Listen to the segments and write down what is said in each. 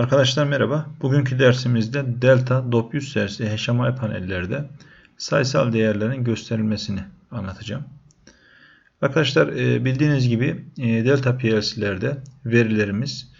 Arkadaşlar merhaba. Bugünkü dersimizde delta DOP 100 serisi HMI panellerde sayısal değerlerin gösterilmesini anlatacağım. Arkadaşlar e, bildiğiniz gibi e, delta PLC'lerde verilerimiz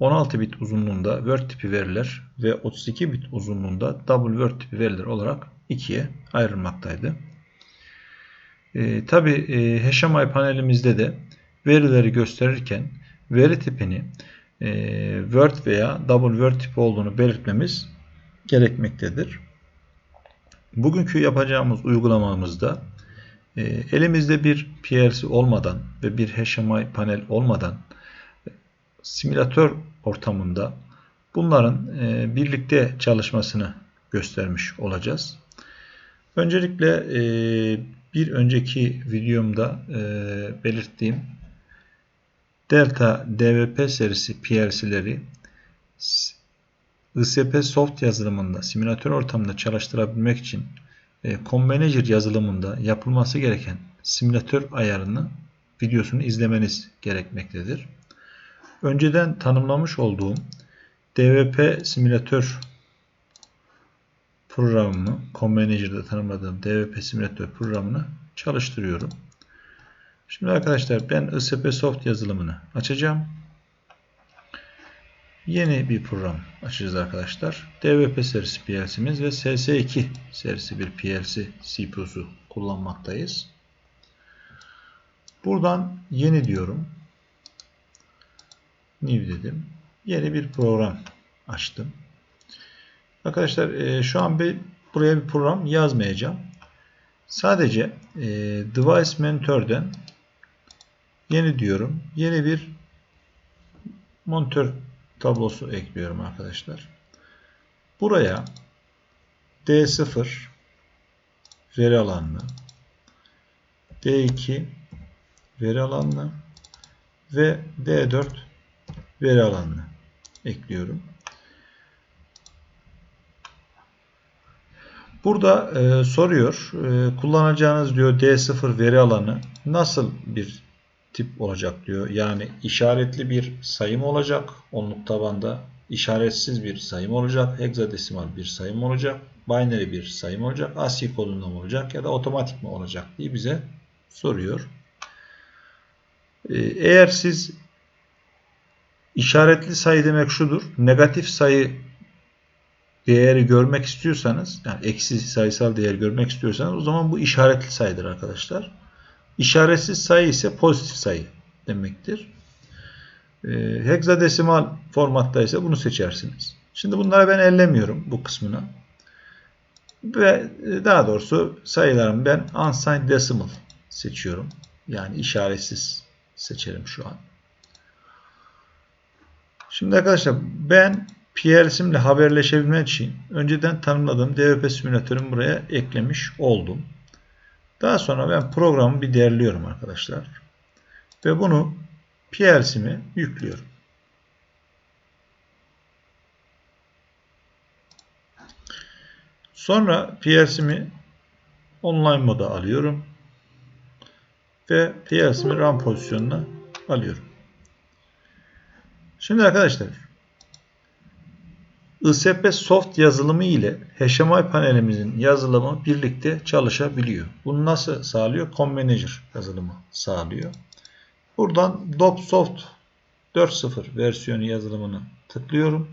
16 bit uzunluğunda Word tipi veriler ve 32 bit uzunluğunda double Word tipi veriler olarak ikiye ayrılmaktaydı. E, Tabi HMI panelimizde de verileri gösterirken veri tipini e, Word veya Double Word tipi olduğunu belirtmemiz gerekmektedir. Bugünkü yapacağımız uygulamamızda e, elimizde bir PLC olmadan ve bir HMI panel olmadan simülatör ortamında bunların e, birlikte çalışmasını göstermiş olacağız. Öncelikle bir önceki videomda belirttiğim Delta DVP serisi PLC'leri ISP Soft yazılımında simülatör ortamında çalıştırabilmek için e, CommManager yazılımında yapılması gereken simülatör ayarını videosunu izlemeniz gerekmektedir. Önceden tanımlamış olduğum DVP simülatör programımı, CommManager'da tanımladığım DVP simülatör programını çalıştırıyorum. Şimdi arkadaşlar ben ISP Soft yazılımını açacağım. Yeni bir program açacağız arkadaşlar. DVP serisi PLC'miz ve SS2 serisi bir PLC CPU'su kullanmaktayız. Buradan yeni diyorum. New dedim. Yeni bir program açtım. Arkadaşlar e, şu an bir, buraya bir program yazmayacağım. Sadece e, Device Mentor'den Yeni diyorum. Yeni bir monitör tablosu ekliyorum arkadaşlar. Buraya D0 veri alanını D2 veri alanını ve D4 veri alanını ekliyorum. Burada e, soruyor. E, kullanacağınız diyor D0 veri alanı nasıl bir tip olacak diyor. Yani işaretli bir sayım olacak onluk tabanda. işaretsiz bir sayım olacak. Hexadesimal bir sayım olacak. Binary bir sayım olacak. ASCII kodunda mı olacak ya da otomatik mi olacak diye bize soruyor. Ee, eğer siz işaretli sayı demek şudur. Negatif sayı değeri görmek istiyorsanız yani eksi sayısal değer görmek istiyorsanız o zaman bu işaretli sayıdır arkadaşlar. İşaretsiz sayı ise pozitif sayı demektir. E, hexadesimal formatta ise bunu seçersiniz. Şimdi bunlara ben ellemiyorum bu kısmına. Ve e, daha doğrusu sayılarımı ben unsigned decimal seçiyorum. Yani işaretsiz seçelim şu an. Şimdi arkadaşlar ben PLC'imle haberleşebilmek için önceden tanımladığım DVP simülatörümü buraya eklemiş oldum. Daha sonra ben programı bir derliyorum arkadaşlar. Ve bunu PLC'me yüklüyorum. Sonra PLC'mi online moda alıyorum. Ve PLC'mi RAM pozisyonuna alıyorum. Şimdi arkadaşlar ISP Soft yazılımı ile HMI panelimizin yazılımı birlikte çalışabiliyor. Bunu nasıl sağlıyor? CommManager yazılımı sağlıyor. Buradan DOP Soft 4.0 versiyonu yazılımını tıklıyorum.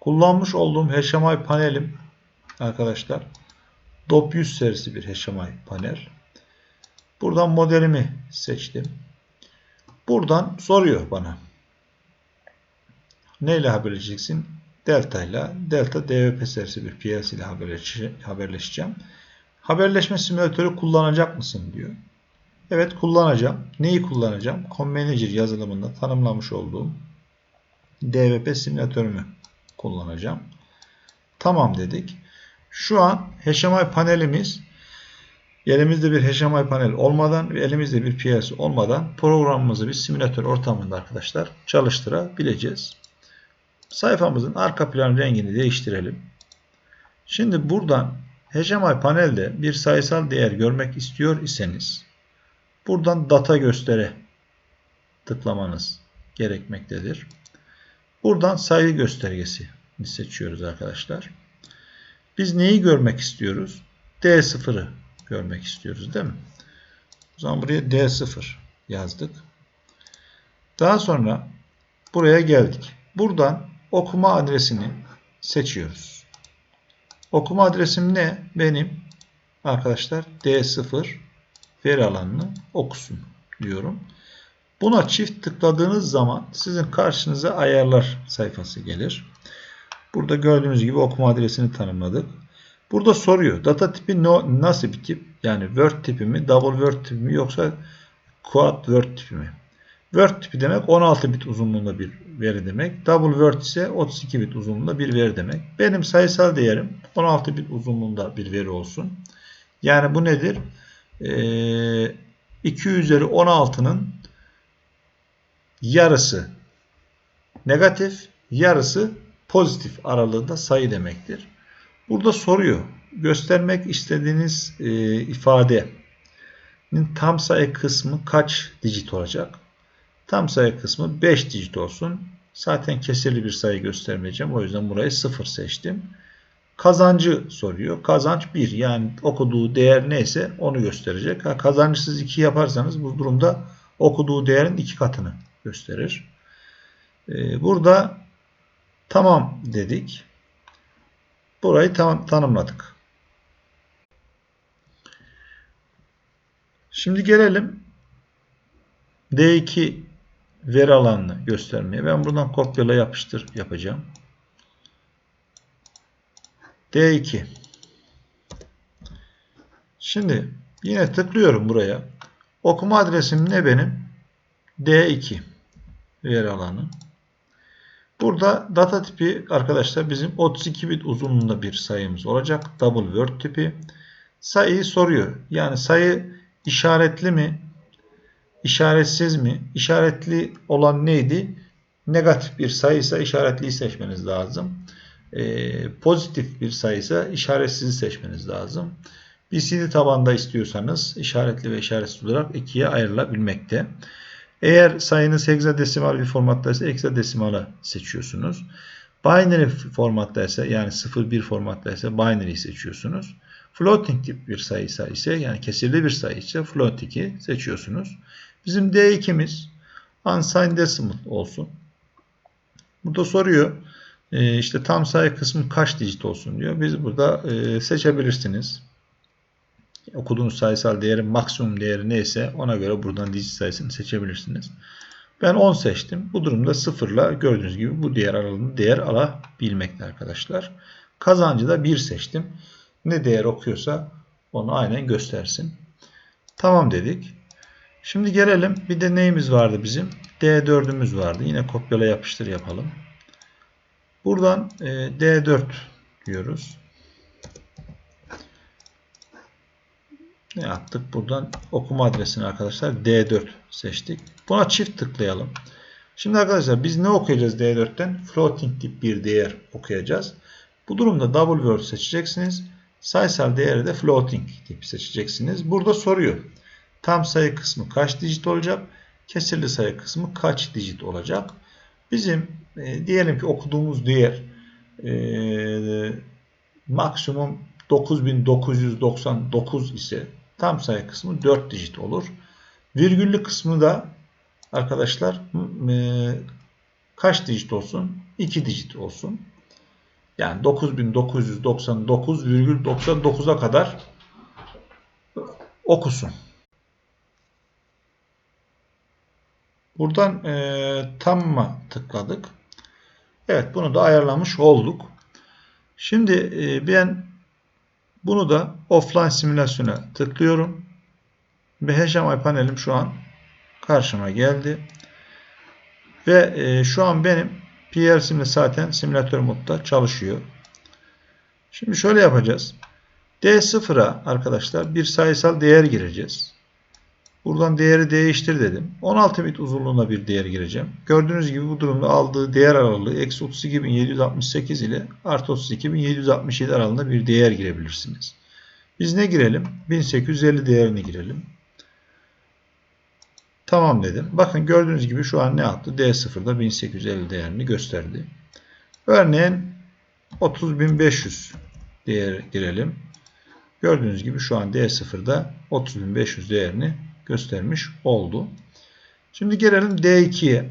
Kullanmış olduğum HMI panelim arkadaşlar DOP 100 serisi bir HMI panel. Buradan modelimi seçtim. Buradan soruyor bana. Neyle haberleşeceksin? Delta ile Delta DVP serisi bir PLC ile haberleşeceğim. Haberleşme simülatörü kullanacak mısın diyor. Evet kullanacağım. Neyi kullanacağım? CommManager yazılımında tanımlamış olduğum DVP simülatörümü kullanacağım. Tamam dedik. Şu an HMI panelimiz elimizde bir HMI panel olmadan ve elimizde bir PLC olmadan programımızı bir simülatör ortamında arkadaşlar çalıştırabileceğiz. Sayfamızın arka plan rengini değiştirelim. Şimdi buradan HMI panelde bir sayısal değer görmek istiyor iseniz buradan data göstere tıklamanız gerekmektedir. Buradan sayı göstergesi seçiyoruz arkadaşlar. Biz neyi görmek istiyoruz? D0'ı görmek istiyoruz değil mi? O zaman buraya D0 yazdık. Daha sonra buraya geldik. Buradan okuma adresini seçiyoruz. Okuma adresim ne? Benim arkadaşlar D0 veri alanını okusun diyorum. Buna çift tıkladığınız zaman sizin karşınıza ayarlar sayfası gelir. Burada gördüğünüz gibi okuma adresini tanımladık. Burada soruyor. Data tipi no, nasıl bir tip? Yani Word tipi mi, Double Word tipi mi yoksa Quad Word tipi mi? Word tipi demek 16 bit uzunluğunda bir veri demek. Double Word ise 32 bit uzunluğunda bir veri demek. Benim sayısal değerim 16 bit uzunluğunda bir veri olsun. Yani bu nedir? Ee, 2 üzeri 16'nın yarısı negatif, yarısı pozitif aralığında sayı demektir. Burada soruyor. Göstermek istediğiniz e, ifadenin tam sayı kısmı kaç dijit olacak? Tam sayı kısmı 5 dijit olsun. Zaten kesirli bir sayı göstermeyeceğim. O yüzden burayı 0 seçtim. Kazancı soruyor. Kazanç 1. Yani okuduğu değer neyse onu gösterecek. Ha, kazancı siz 2 yaparsanız bu durumda okuduğu değerin 2 katını gösterir. Ee, burada tamam dedik. Burayı tam, tanımladık. Şimdi gelelim D2 veri alanını göstermeye. Ben buradan kopyala yapıştır yapacağım. D2 Şimdi yine tıklıyorum buraya. Okuma adresim ne benim? D2 veri alanı. Burada data tipi arkadaşlar bizim 32 bit uzunluğunda bir sayımız olacak. Double word tipi. Sayıyı soruyor. Yani sayı işaretli mi? İşaretsiz mi? İşaretli olan neydi? Negatif bir sayıysa işaretliyi seçmeniz lazım. Ee, pozitif bir sayıysa işaretsizi seçmeniz lazım. BCD tabanda istiyorsanız işaretli ve işaretsiz olarak ikiye ayrılabilmekte. Eğer sayınız hexadesimal bir formattaysa hexadesimal'ı seçiyorsunuz. Binary formattaysa yani 0-1 formattaysa binary'yi seçiyorsunuz. Floating tip bir sayıysa ise yani kesirli bir sayı ise floating'i seçiyorsunuz. Bizim D2'miz unsigned decimal olsun. Burada soruyor e, işte tam sayı kısmı kaç digit olsun diyor. Biz burada e, seçebilirsiniz okuduğunuz sayısal değerin maksimum değeri neyse ona göre buradan digit sayısını seçebilirsiniz. Ben 10 seçtim. Bu durumda 0 ile gördüğünüz gibi bu değer aralığında değer alabilmekte arkadaşlar. Kazancı da 1 seçtim. Ne değer okuyorsa onu aynen göstersin. Tamam dedik. Şimdi gelelim. Bir de neyimiz vardı bizim? D4'ümüz vardı. Yine kopyala yapıştır yapalım. Buradan e, D4 diyoruz. ne yaptık? Buradan okuma adresini arkadaşlar D4 seçtik. Buna çift tıklayalım. Şimdi arkadaşlar biz ne okuyacağız D4'ten? Floating tip bir değer okuyacağız. Bu durumda double word seçeceksiniz. Sayısal değeri de floating tip seçeceksiniz. Burada soruyor. Tam sayı kısmı kaç digit olacak? Kesirli sayı kısmı kaç digit olacak? Bizim e, diyelim ki okuduğumuz değer e, maksimum 9999 ise tam sayı kısmı 4 digit olur. Virgüllü kısmı da arkadaşlar e, kaç digit olsun? 2 digit olsun. Yani 9999,99'a kadar okusun. Buradan e, tamma tıkladık. Evet bunu da ayarlamış olduk. Şimdi e, ben bunu da offline simülasyona tıklıyorum. Ve HMI panelim şu an karşıma geldi. Ve e, şu an benim PLC'mde zaten simülatör modda çalışıyor. Şimdi şöyle yapacağız. D0'a arkadaşlar bir sayısal değer gireceğiz. Buradan değeri değiştir dedim. 16 bit uzunluğunda bir değer gireceğim. Gördüğünüz gibi bu durumda aldığı değer aralığı eksi 32.768 ile artı 32.767 aralığında bir değer girebilirsiniz. Biz ne girelim? 1850 değerini girelim. Tamam dedim. Bakın gördüğünüz gibi şu an ne yaptı? D0'da 1850 değerini gösterdi. Örneğin 30.500 değer girelim. Gördüğünüz gibi şu an D0'da 30.500 değerini göstermiş oldu. Şimdi gelelim D2'ye.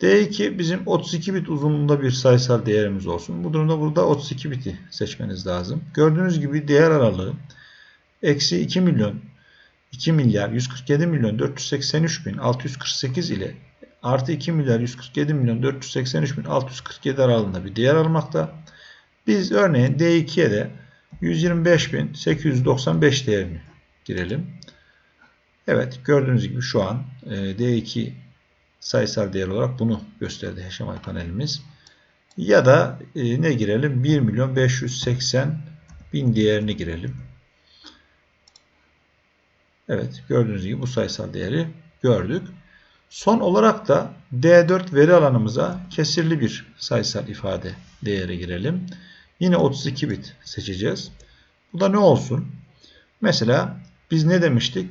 D2 bizim 32 bit uzunluğunda bir sayısal değerimiz olsun. Bu durumda burada 32 biti seçmeniz lazım. Gördüğünüz gibi değer aralığı eksi 2 milyon 2 milyar 147 milyon 483 bin 648 ile artı 2 milyar 147 milyon 483 bin 647 aralığında bir değer almakta. Biz örneğin D2'ye de 125 bin 895 değerini girelim. Evet gördüğünüz gibi şu an e, D2 sayısal değer olarak bunu gösterdi HMI panelimiz. Ya da e, ne girelim? 1 milyon 580 bin değerini girelim. Evet gördüğünüz gibi bu sayısal değeri gördük. Son olarak da D4 veri alanımıza kesirli bir sayısal ifade değeri girelim. Yine 32 bit seçeceğiz. Bu da ne olsun? Mesela biz ne demiştik?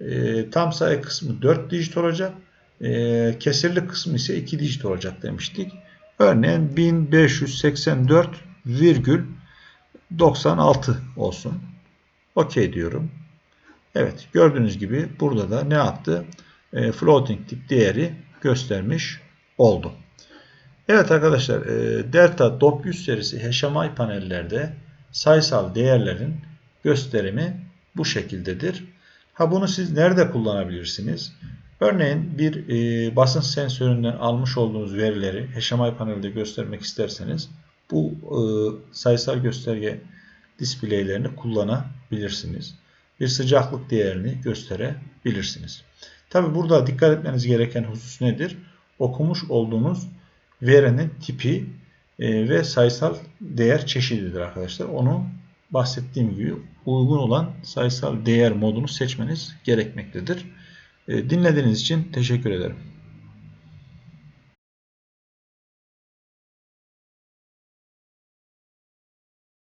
E, tam sayı kısmı 4 dijit olacak. E, kesirli kısmı ise 2 dijit olacak demiştik. Örneğin 1584,96 olsun. OK diyorum. Evet gördüğünüz gibi burada da ne yaptı? E, floating tip değeri göstermiş oldu. Evet arkadaşlar e, Delta DOP 100 serisi HMI panellerde sayısal değerlerin gösterimi bu şekildedir. Ha bunu siz nerede kullanabilirsiniz? Örneğin bir e, basınç sensöründen almış olduğunuz verileri HMI panelde göstermek isterseniz bu e, sayısal gösterge displeylerini kullanabilirsiniz bir sıcaklık değerini gösterebilirsiniz. Tabi burada dikkat etmeniz gereken husus nedir? Okumuş olduğunuz verinin tipi e, ve sayısal değer çeşididir arkadaşlar. Onu bahsettiğim gibi uygun olan sayısal değer modunu seçmeniz gerekmektedir. E, dinlediğiniz için teşekkür ederim.